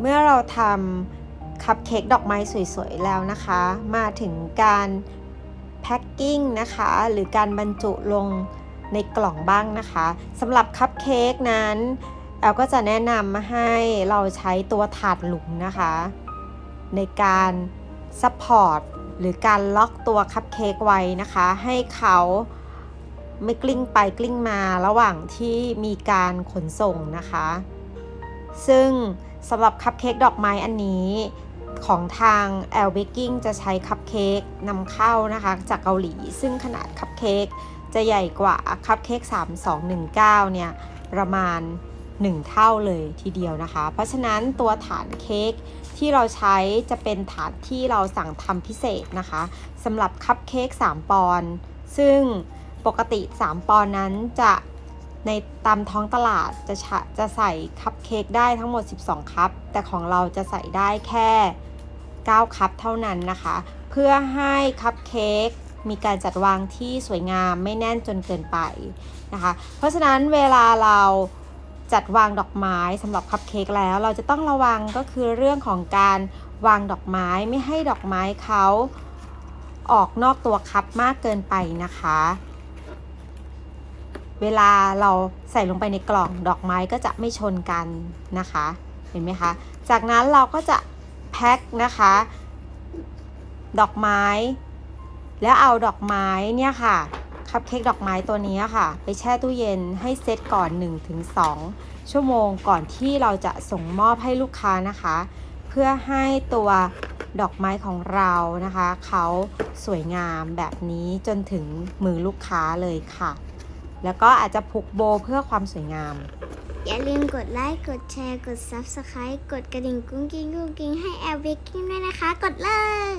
เมื่อเราทำคัพเค้กดอกไม้สวยๆแล้วนะคะ มาถึงการแพ็คกิ้งนะคะ หรือการบรรจุลงในกล่องบ้างนะคะสำหรับคัพเค้กนั้นแอลก็จะแนะนำมาให้เราใช้ตัวถาดหลุมนะคะ ในการซัพพอร์ตหรือการล็อกตัวคัพเค้กไว้นะคะ ให้เขาไม่กลิ้งไปกลิ้งมาระหว่างที่มีการขนส่งนะคะ ซึ่งสำหรับคัพเค้กดอกไม้อันนี้ของทาง l b a k i n g จะใช้คัพเค้กนำเข้านะคะจากเกาหลี ซึ่งขนาดคัพเค้กจะใหญ่กว่าคัพเค้ก3219 เนี่ย ประมาณ 1 เท่าเลยทีเดียวนะคะ เพราะฉะนั้นตัวฐานเค้กที่เราใช้จะเป็นฐานที่เราสั่งทำพิเศษนะคะสำหรับคัพเค้ก3 ปอนด์ซึ่งปกติ 3 ปอนด์นั้นจะ ในตามท้องตลาดจะะจะใส่คัพเค้กได้ทั้งหมด 12 คัพ แต่ของเราจะใส่ได้แค่ 9 คัพเท่านั้นนะคะ เพื่อให้คัพเค้กมีการจัดวางที่สวยงามไม่แน่นจนเกินไปนะคะ เพราะฉะนั้นเวลาเราจัดวางดอกไม้สำหรับคัพเค้กแล้ว เราจะต้องระวังก็คือเรื่องของการวางดอกไม้ไม่ให้ดอกไม้เขาออกนอกตัวคัพมากเกินไปนะคะ เวลาเราใส่ลงไปในกล่องดอกไม้ก็จะไม่ชนกันนะคะ เห็นไหมคะ จากนั้นเราก็จะแพ็คนะคะ ดอกไม้ แล้วเอาดอกไม้เนี่ยค่ะคัพเค้กดอกไม้ตัวนี้ค่ะ ไปแช่ตู้เย็นให้เซตก่อน 1-2 ชั่วโมงก่อนที่เราจะส่งมอบให้ลูกค้านะคะ เพื่อให้ตัวดอกไม้ของเรานะคะ เขาสวยงามแบบนี้จนถึงมือลูกค้าเลยค่ะ แล้วก็อาจจะผูกโบเพื่อความสวยงาม อย่าลืมกดไลค์ กดแชร์ กด Subscribe กดกระดิ่งกุ้งกิ้งกุ้งกิ้งให้แอลเบกกิ้งด้วยนะคะ กดเลย